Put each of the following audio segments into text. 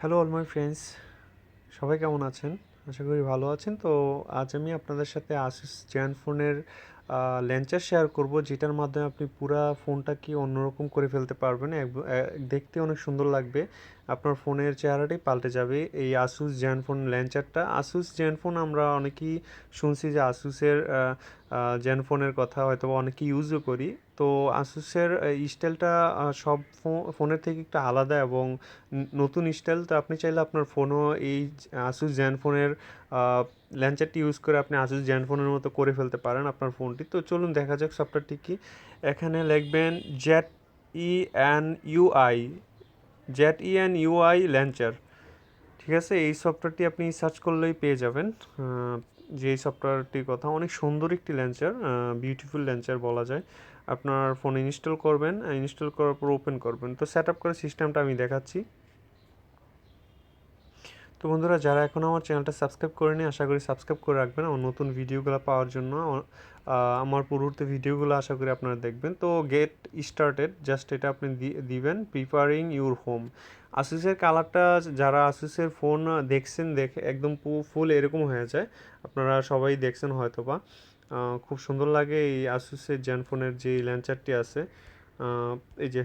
Hello all my friends সবাই কেমন আছেন? আশা করি ভালো আছেন। তো আজ আমি আপনাদের সাথে আশিস জ্যান ফোনের লেন্সার শেয়ার করব, যেটার মাধ্যমে আপনি পুরা ফোনটাকে অন্যরকম করে ফেলতে পারবেন। দেখতে অনেক সুন্দর লাগবে। আপনার ফোনের চেহারাটাই পাল্টে যাবে। এই আসুস জ্যান ফোন ল্যান্সারটা আসুস জ্যান ফোন আমরা অনেকেই শুনছি যে আসুসের জ্যান ফোনের কথা হয়তো অনেকেই ইউজও করি। তো আসুসের স্টাইলটা সব ফোনের থেকে একটু আলাদা এবং নতুন স্টাইল তো আপনি চাইলে আপনার ফোনও এই আসুস জ্যান ফোনের ল্যান্সারটি ইউজ করে আপনি আসুস ফোনের মতো করে ফেলতে পারেন আপনার ফোনটি। তো চলুন দেখা যাক সফটওয়্যারটি কি। এখানে লিখবেন Z E N UI Z E N UI Lancer. ঠিক আছে? এই সফটওয়্যারটি আপনি সার্চ করলেই পেয়ে যাবেন। যে সফটওয়্যারটির কথা, অনেক সুন্দর একটি ল্যান্সার বিউটিফুল ল্যান্সার বলা যায়। আপনার ফোন ইনস্টল করবেন ইনস্টল করার পর ওপেন করবেন। তো সেট আপ করার সিস্টেমটা আমি দেখাচ্ছি। তো বন্ধুরা, যারা এখন আমার চ্যানেলটা সাবস্ক্রাইব করেনি, আশা করি সাবস্ক্রাইব করে রাখবেন আমার নতুন ভিডিওগুলো পাওয়ার জন্য আমার পূর্ববর্তী ভিডিওগুলো আশা করি আপনারা দেখবেন। তো গেট স্টার্টেড জাস্ট এটা আপনি দিবেন প্রিপারিং ইউর হোম আসুসের কালারটা যারা আসুসের ফোন দেখছেন, দেখে একদম ফুল এরকম হয়ে যায়। আপনারা সবাই দেখছেন হয়তো বা খুব সুন্দর লাগে এই আসুসের জেন ফোনের যে ল্যান্সারটি আছে। এই যে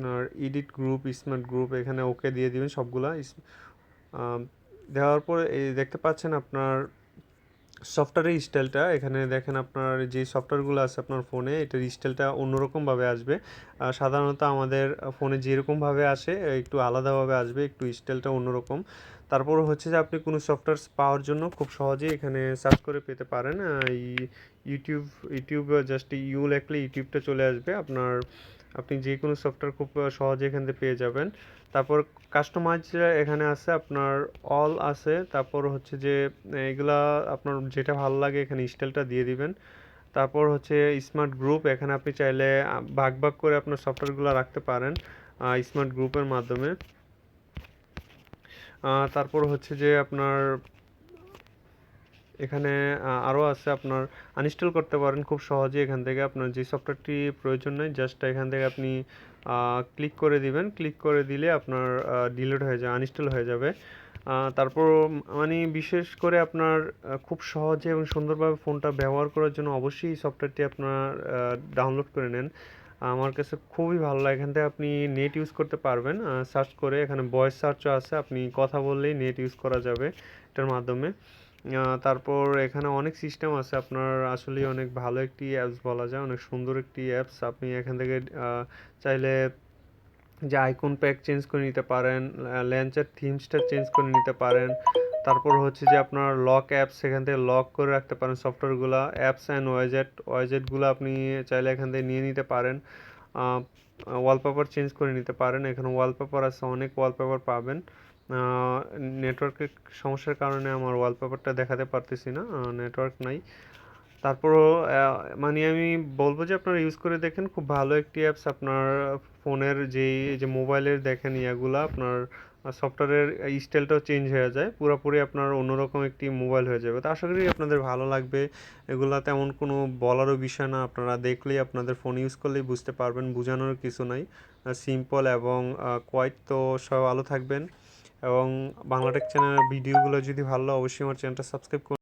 আপনার এডিট গ্রুপ স্মার্ট গ্রুপ এখানে ওকে দিয়ে দিবেন সবগুলা। দেওয়ার পর এই দেখতে পাচ্ছেন আপনার সফটওয়্যারের স্টাইলটা। এখানে দেখেন আপনার যে সফটওয়্যারগুলো আছে আপনার ফোনে, এটার স্টাইলটা অন্যরকমভাবে আসবে। সাধারণত আমাদের ফোনে যেরকমভাবে আসে, একটু আলাদাভাবে আসবে, একটু স্টাইলটা অন্যরকম। তারপর হচ্ছে যে আপনি কোনো সফটওয়্যার পাওয়ার জন্য খুব সহজেই এখানে সার্চ করে পেতে পারেন। ইউটিউব ইউটিউব জাস্ট ইউ লেখলে ইউটিউবটা চলে আসবে। আপনার, আপনি যে কোনো সফটওয়্যার খুব সহজে এখান থেকে পেয়ে যাবেন। তারপর কাস্টমাইজ এখানে আছে, আপনার অল আছে। তারপর হচ্ছে যে, এগুলা আপনার যেটা ভালো লাগে এখানে স্টাইলটা দিয়ে দিবেন। তারপর হচ্ছে স্মার্ট গ্রুপ এখানে আপনি চাইলে ভাগ ভাগ করে আপনার সফটওয়্যারগুলো রাখতে পারেন স্মার্ট গ্রুপের মাধ্যমে। তারপর হচ্ছে যে আপনার এখানে আরও আছে আপনার আনইনস্টল করতে পারেন খুব সহজে এখান থেকে। আপনার যে সফটওয়্যারটি প্রয়োজন নেই জাস্ট এখান থেকে আপনি ক্লিক করে দিবেন। ক্লিক করে দিলে আপনার ডিলিট হয়ে যাবে আনইনস্টল হয়ে যাবে। তারপর মানে বিশেষ করে আপনার খুব সহজে এবং সুন্দরভাবে ফোনটা ব্যবহার করার জন্য অবশ্যই সফটওয়্যারটি আপনার ডাউনলোড করে নেন। আমার কাছে খুবই ভালো লাগে। এখান থেকে আপনি নেট ইউজ করতে পারবেন। সার্চ করে এখানে ভয়েস সার্চও আছে। আপনি কথা বললেই নেট ইউজ করা যাবে এটার মাধ্যমে। তারপর এখানে অনেক সিস্টেম আছে। আপনার আসলে অনেক ভালো একটি অ্যাপস বলা যায়। অনেক সুন্দর একটি অ্যাপস আপনি এখান থেকে চাইলে যে আইকন প্যাক চেঞ্জ করে নিতে পারেন ল্যান্সার থিমসটা চেঞ্জ করে নিতে পারেন। তারপর হচ্ছে যে আপনার লক অ্যাপস সেখান থেকে লক করে রাখতে পারেন সফটওয়্যারগুলো অ্যাপস অ্যান্ড ওয়াইজেট ওয়াইজেটগুলো আপনি চাইলে এখান থেকে নিয়ে নিতে পারেন। ওয়ালপেপার চেঞ্জ করে নিতে পারেন। এখানে ওয়ালপেপার আছে, অনেক ওয়ালপেপার পাবেন। নেটওয়ার্কের সমস্যার কারণে আমার ওয়ালপেপারটা দেখাতে পারতেছি না নেটওয়ার্ক নাই। তারপরও মানে আমি বলব যে আপনারা ইউজ করে দেখেন, খুব ভালো একটি অ্যাপস আপনার ফোনের যেই, যে মোবাইলের দেখেন ইয়াগুলা, আপনার সফটওয়্যারের স্টাইলটাও চেঞ্জ হয়ে যায়, পুরোপুরি আপনার অন্যরকম একটি মোবাইল হয়ে যাবে। তো আশা করি আপনাদের ভালো লাগবে। এগুলা তেমন কোনো বলারও বিষয় না, আপনারা দেখলেই আপনাদের ফোন ইউজ করলেই বুঝতে পারবেন, বোঝানোর কিছু নাই। সিম্পল এবং কোয়াইট তো সব ভালো থাকবেন। এবং বাংলাটেক চ্যানেলের ভিডিওগুলো যদি ভালো অবশ্যই আমার চ্যানেলটা সাবস্ক্রাইব করুন।